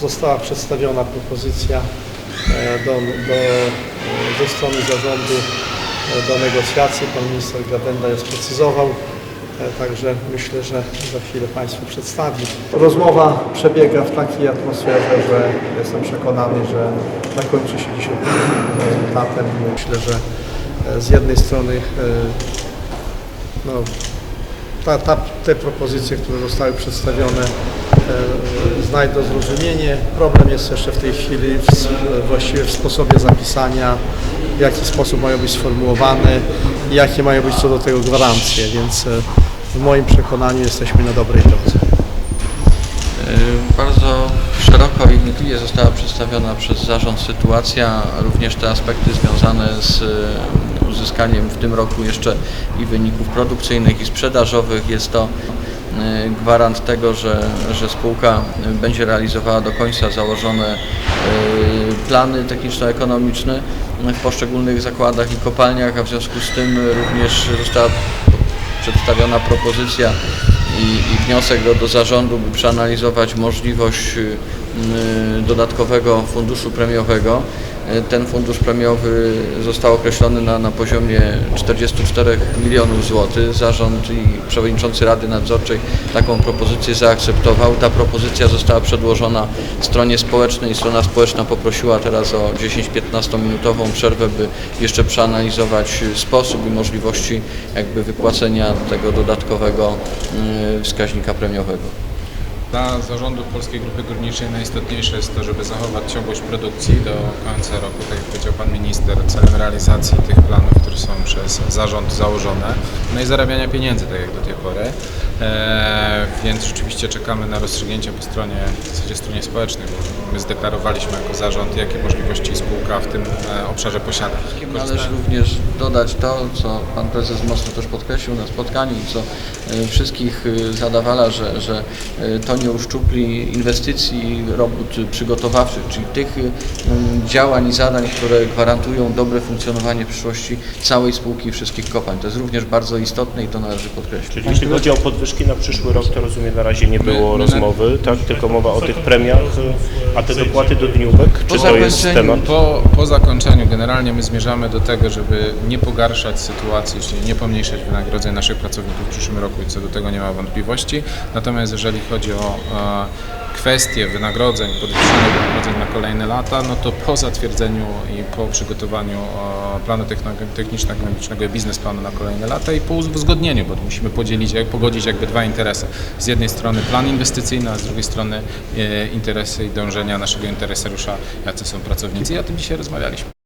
Została przedstawiona propozycja e, do, do, ze strony zarządu e, do negocjacji. Pan minister Gawenda ją sprecyzował, e, także myślę, że za chwilę Państwu przedstawi. Rozmowa przebiega w takiej atmosferze, że jestem przekonany, że zakończy się dzisiaj rezultatem. Myślę, że z jednej strony no, ta, ta, te propozycje, które zostały przedstawione, znajdą zrozumienie. Problem jest jeszcze w tej chwili w, właściwie w sposobie zapisania, w jaki sposób mają być sformułowane jakie mają być co do tego gwarancje, więc e, w moim przekonaniu jesteśmy na dobrej drodze. Y, Bardzo szeroko i wnikliwie została przedstawiona przez zarząd sytuacja, również te aspekty związane z uzyskaniem w tym roku jeszcze i wyników produkcyjnych i sprzedażowych. Jest to gwarant tego, że, że spółka y, będzie realizowała do końca założone y, plany techniczno-ekonomiczne w poszczególnych zakładach i kopalniach, a w związku z tym również została przedstawiona propozycja i, i wniosek do, do zarządu, by przeanalizować możliwość y, y, dodatkowego funduszu premiowego. Ten fundusz premiowy został określony na, na poziomie 44 milionów złotych. Zarząd i przewodniczący Rady Nadzorczej taką propozycję zaakceptował. Ta propozycja została przedłożona stronie społecznej. Strona społeczna poprosiła teraz o 10-15 minutową przerwę, by jeszcze przeanalizować sposób i możliwości jakby wypłacenia tego dodatkowego y, wskaźnika premiowego. Dla zarządu Polskiej Grupy Górniczej najistotniejsze jest to, żeby zachować ciągłość produkcji do końca roku, tak jak powiedział Pan Minister, celem realizacji tych planów, które są przez zarząd założone, no i zarabiania pieniędzy, tak jak do tej pory. Więc rzeczywiście czekamy na rozstrzygnięcie po stronie, w zasadzie stronie społecznej, bo my zdeklarowaliśmy jako zarząd, jakie możliwości spółka w tym e, obszarze posiada. Należy również dodać to, co Pan Prezes mocno też podkreślił na spotkaniu i co y, wszystkich y, zadawala, że, że to nie uszczupli inwestycji, robót przygotowawczych, czyli tych działań i zadań, które gwarantują dobre funkcjonowanie w przyszłości całej spółki i wszystkich kopalń. To jest również bardzo istotne i to należy podkreślić. Czyli jeśli chodzi o podwyżki na przyszły rok, to rozumiem na razie nie było My- my na- rozmowy, tak? Tylko mowa o tych premiach, a te dopłaty do dniówek, czy to jest zakończeniu- temat? Po, po zakończeniu generalnie my zmierzamy do tego, żeby nie pogarszać sytuacji, czyli nie pomniejszać wynagrodzeń naszych pracowników w przyszłym roku i co do tego nie ma wątpliwości. Natomiast jeżeli chodzi o e, kwestie wynagrodzeń, podwyższonych wynagrodzeń na kolejne lata, no to po zatwierdzeniu i po przygotowaniu e, planu techniczno-ekonomicznego i biznesplanu na kolejne lata i po uzgodnieniu, bo musimy podzielić, pogodzić jakby dwa interesy. Z jednej strony plan inwestycyjny, a z drugiej strony e, interesy i dążenia naszego interesariusza, jacy są pracownicy. I o tym dzisiaj rozmawialiśmy.